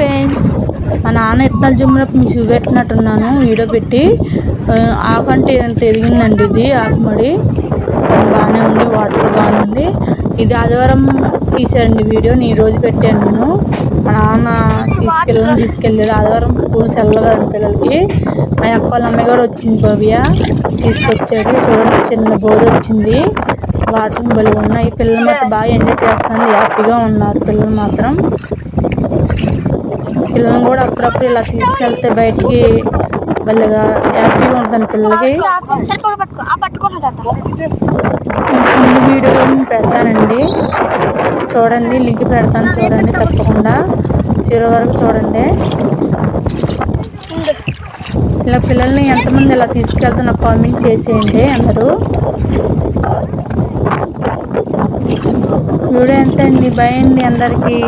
Friends మా నాన్న ఇత్తనాలు జిమ్నప్పుడు మీకు చూపెట్టినట్టున్నాను వీడియో పెట్టి. ఆకంటే ఎంత ఎదిగిందండి ఇది ఆకుమడి. బాగానే ఉంది వాటర్ బాగానే ఉంది ఇది ఆదివారం తీసారండి వీడియో నేను ఈ రోజు పెట్టాను. నేను మా నాన్న తీసుకెళ్ళాను తీసుకెళ్ళాడు. ఆదివారం స్కూల్ సెలవు పిల్లలకి. మా అక్క వాళ్ళ అమ్మాయి కూడా వచ్చింది భవ్య తీసుకొచ్చాడు. చూడండి చిన్న బోధ వచ్చింది. వాటర్ బలి ఉన్నాయి పిల్లలు మాత్రం బాగా ఎంజాయ్ చేస్తుంది హ్యాపీగా ఉన్నారు పిల్లలు మాత్రం. అప్పుడప్పుడు ఇలా తీసుకెళ్తే బయటికి భలేగా హ్యాపీగా ఉంటుంది పిల్లలకి ఫుల్ వీడియో పెడతానండి. చూడండి లింక్ పెడతాను చూడండి తప్పకుండా. చివరి వరకు చూడండి. ఇలా పిల్లల్ని ఎంతమంది ఇలా తీసుకెళ్తే నాకు కామెంట్ చేసేయండి అందరూ. వీడియో ఎంత అండి భయం అందరికీ.